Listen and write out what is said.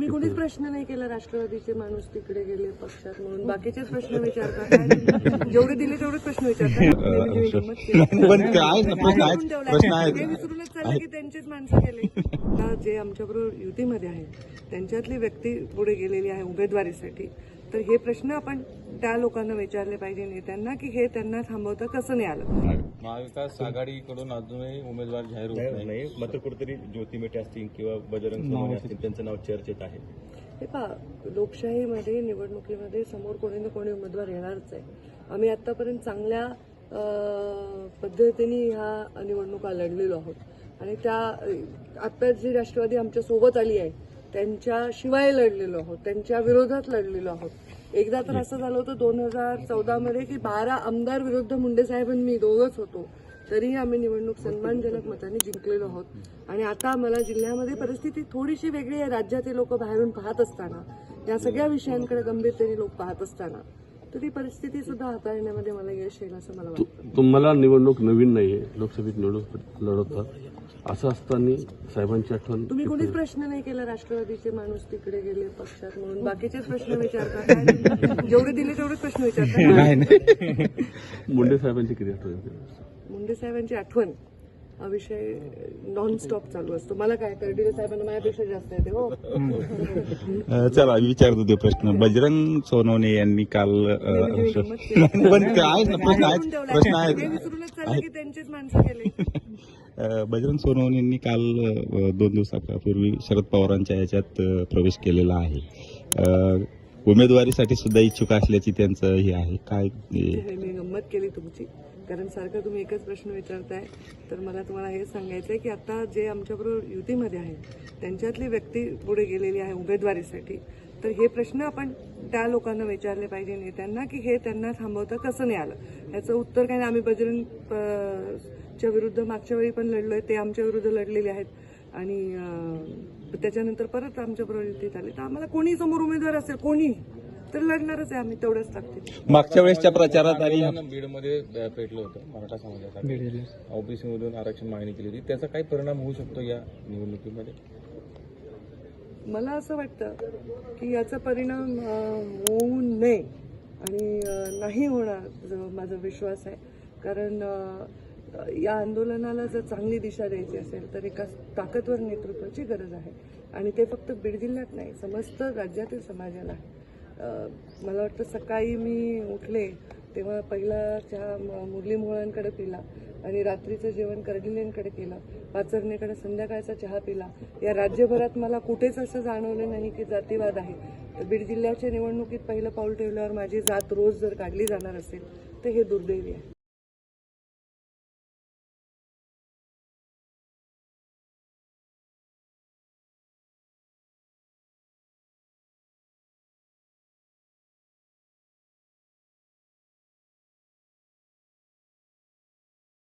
तुम्ही कोणीच प्रश्न नाही केला राष्ट्रवादीचे माणूस तिकडे गेले पक्षात म्हणून. बाकीचेच प्रश्न विचारतात. जेवढे दिले तेवढेच प्रश्न विचारतात. की त्यांचेच माणसं गेले. जे आमच्याबरोबर युतीमध्ये आहे त्यांच्यातली व्यक्ती पुढे गेलेली आहे उमेदवारीसाठी. तर हे प्रश्न आपण त्या लोकांना विचारले पाहिजे नेत्यांना की हे त्यांना थांबवता कसं नाही आलं? महाविकास आघाडीकडून अजूनही उमेदवार जाहीर होत नाही मात्र कुठेतरी ज्योती मेटे असतील किंवा बजरंग असतील त्यांचं नाव चर्चेत आहे. हे पहा लोकशाहीमध्ये निवडणुकीमध्ये समोर कोणी ना कोणी उमेदवार येणारच आहे. आम्ही आतापर्यंत चांगल्या पद्धतीने ह्या निवडणुका लढलेलो आहोत. आणि त्या आता जी राष्ट्रवादी आमच्यासोबत आली आहे त्यांच्याशिवाय लढलेलो आहोत त्यांच्या विरोधात लढलेलो आहोत. एकदा तर असं झालं होतं दोन हजार चौदामध्ये की बारा आमदार विरुद्ध मुंडे साहेबांनी मी दोघंच होतो. तरीही आम्ही निवडणूक सन्मानजनक मताने जिंकलेलो आहोत. आणि आता मला जिल्ह्यामध्ये परिस्थिती थोडीशी वेगळी आहे. राज्यातील लोक बाहेरून पाहत असताना या सगळ्या विषयांकडे गंभीरतेने लोक पाहत असताना. तर ती परिस्थिती सुद्धा हाताळण्यामध्ये मला यश येईल असं मला वाटतं. तुम्हाला निवडणूक नवीन नाहीये. लोकसभेत निवडणूक लढवतात. असं असताना साहेबांची आठवण तुम्ही कोणीच प्रश्न नाही केला राष्ट्रवादीचे माणूस तिकडे गेले पक्षात म्हणून. बाकीचेच प्रश्न विचारतात. जेवढे दिले तेवढेच प्रश्न विचारतात. मुंडे साहेबांची किती आठवण? मुंडे साहेबांची आठवण. हा विषय नॉन स्टॉप चालू असतो मला काय कर्डिले साहेबांना माझ्यापेक्षा जास्त येते हो अ, चला विचारतो ते प्रश्न बजरंग सोनवणे यांनी काल अ, केली. पण ते आहेत ना प्रश्न आहेत. प्रश्न ते आहेत विसरूनच चाललं की त्यांचेच माणसं अ, बजरंग सोनवणे यांनी काल अ, दोन दिवसापूर्वी शरद पवारांच्या याच्यात अ, प्रवेश केलेला आहे अ, उमेदवारीसाठी सुद्धा इच्छुक असल्याची त्यांचं हे आहे काय हे- हे मी गंमत केली तुमची कारण सारखं तुम्ही एकच प्रश्न विचारताय तर मला तुम्हाला हे सांगायचं आहे की आता जे आमच्याबरोबर युतीमध्ये आहे त्यांच्यातली व्यक्ती पुढे गेलेली आहे उमेदवारीसाठी. तर हे प्रश्न आपण त्या लोकांना विचारले पाहिजे नेत्यांना की हे त्यांना थांबवता कसं नाही आलं? याचं उत्तर काय नाही आम्ही बजरंग च्या विरुद्ध मागच्या वेळी पण लढलोय ते आमच्या विरुद्ध लढलेले आहेत. आणि त्याच्यानंतर परत आमच्याबरोबर युतीत आले. तर आम्हाला कोणी समोर उमेदवार असेल? कोणी? तर लढणारच आहे आम्ही तेवढ्याच ताकदीने मागच्या वेळेसच्या प्रचारात आणि बीडमध्ये पेटलं होतं मराठा समाजासाठी. ओबीसी मधून आरक्षण मागणी केली होती. त्याचा काय परिणाम होऊ शकतो या निवडणुकीमध्ये? मला असं वाटतं की याचा परिणाम अं, होऊ नये आणि अं, नाही होणार जो माझा विश्वास आहे. कारण अं, या आंदोलनाला जर चांगली दिशा द्यायची असेल तर एका ताकदवर नेतृत्वाची गरज आहे. आणि ते फक्त बीड जिल्ह्यात नाही समस्त राज्यातील समाजाला आहे. मला वाटतं सकाळी मी उठले तेव्हा पहिला चहा मुरली मोहळांकडे पिला आणि रात्रीचं जेवण कर्डिलेंकडे केलं. पाचरणीकडे संध्याकाळचा चहा पिला. या राज्यभरात मला कुठेच असं जाणवलं नाही की जातीवाद आहे. बीड जिल्ह्याच्या निवडणुकीत पहिलं पाऊल ठेवल्यावर माझी जात रोज जर काढली जाणार असेल तर हे दुर्दैवी आहे.